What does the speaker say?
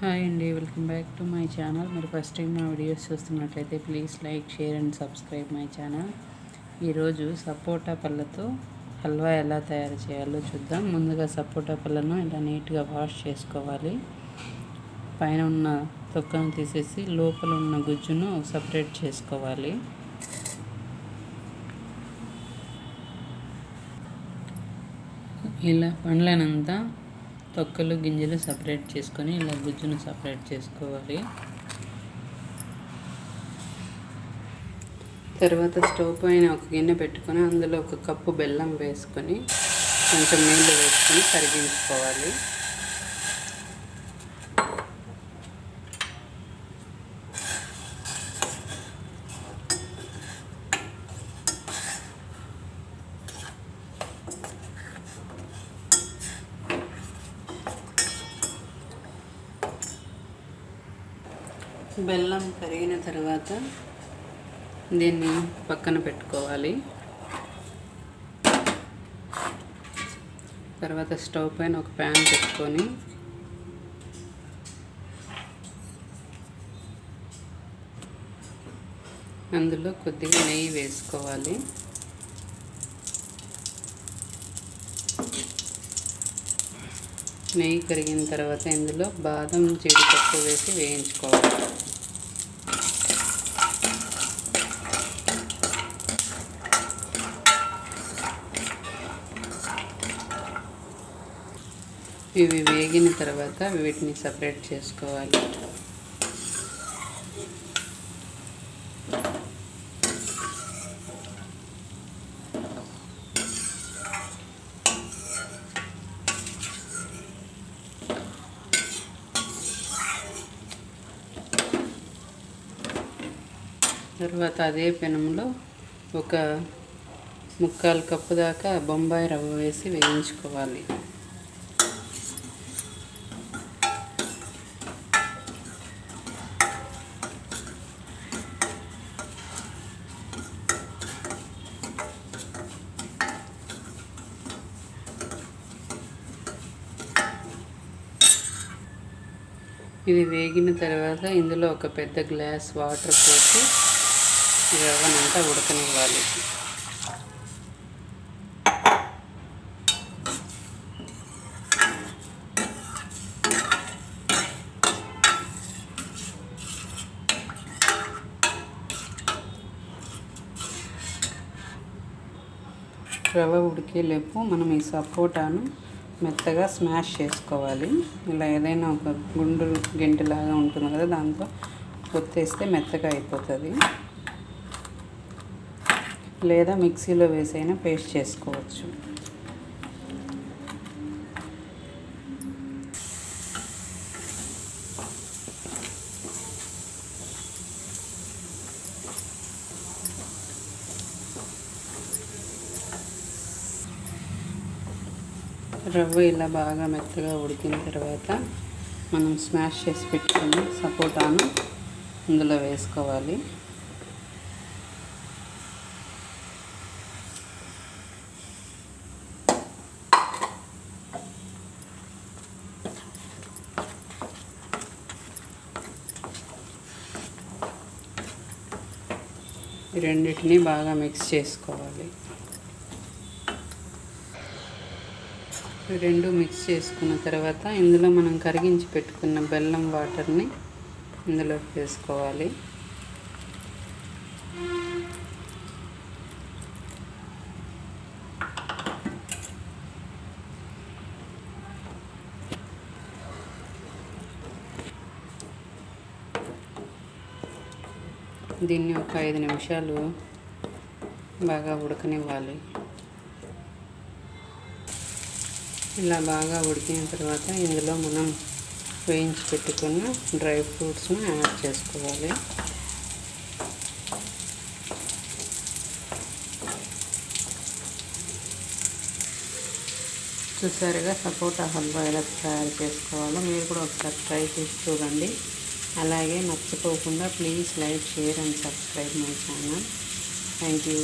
Hi అండి welcome back to my channel. మీరు first time నా వీడియోస్ చూస్తున్నట్లయితే please like share and subscribe my channel. ఈరోజు సపోటా పళ్ళతో హల్వా ఎలా తయారు చేయాలో చూద్దాం. ముందుగా సపోటా పళ్ళను ఇలా నీట్గా వాష్ చేసుకోవాలి. పైన ఉన్న తొక్కను తీసేసి లోపల ఉన్న గుజ్జును సపరేట్ చేసుకోవాలి. ఇలా పండ్లనంతా తొక్కలు గింజలు సపరేట్ చేసుకొని ఇలా గుజ్జును సపరేట్ చేసుకోవాలి. తర్వాత స్టవ్ పైన ఒక గిన్నె పెట్టుకొని అందులో ఒక కప్పు బెల్లం వేసుకొని కొంచెం నీళ్ళు వేసుకొని కరిగించుకోవాలి. బెల్లం కరిగిన తర్వాత దీన్ని పక్కన పెట్టుకోవాలి. తర్వాత స్టవ్ పైన ఒక ప్యాన్ పెట్టుకొని అందులో కొద్దిగా నెయ్యి వేసుకోవాలి. నెయ్యి కరిగిన తర్వాత ఇందులో బాదం జీడిపప్పు వేసి వేయించుకోవాలి. ఇవి వేగిన తర్వాత వీటిని సపరేట్ చేసుకోవాలి. తర్వాత అదే పెనంలో ఒక ముక్కాలు కప్పు దాకా బొంబాయి రవ్వ వేసి వేయించుకోవాలి. ఇది వేగిన తర్వాత ఇందులో ఒక పెద్ద గ్లాస్ వాటర్ పోసి రవ్వనంతా ఉడకనివ్వాలి. రవ్వ ఉడికేలేపు మనం ఈ సపోటాను మెత్తగా స్మాష్ చేసుకోవాలి. ఇలా ఏదైనా ఒక గుండు గెంటిలాగా ఉంటుంది కదా దాంతో కొత్తేస్తే మెత్తగా అయిపోతుంది. లేదా మిక్సీలో వేసైనా పేస్ట్ చేసుకోవచ్చు. రవ్వ ఇలా బాగా మెత్తగా ఉడికిన తర్వాత మనం స్మాష్ చేసి పెట్టుకుని సపోటాను ఇందులో వేసుకోవాలి. రెండింటిని బాగా మిక్స్ చేసుకోవాలి. రెండు మిక్స్ చేసుకున్న తర్వాత ఇందులో మనం కరిగించి పెట్టుకున్న బెల్లం వాటర్ని ఇందులో వేసుకోవాలి. దీన్ని ఒక ఐదు నిమిషాలు బాగా ఉడకనివ్వాలి. ఇలా బాగా ఉడికిన తర్వాత ఇందులో మనం వేయించి పెట్టుకున్న డ్రై ఫ్రూట్స్ను యాడ్ చేసుకోవాలి. చూసారుగా సపోటా హల్వా ఎలా తయారు చేసుకోవాలో మీరు కూడా ఒకసారి ట్రై చేసి చూడండి. అలాగే మర్చిపోకుండా please like share and subscribe my channel. Thank you.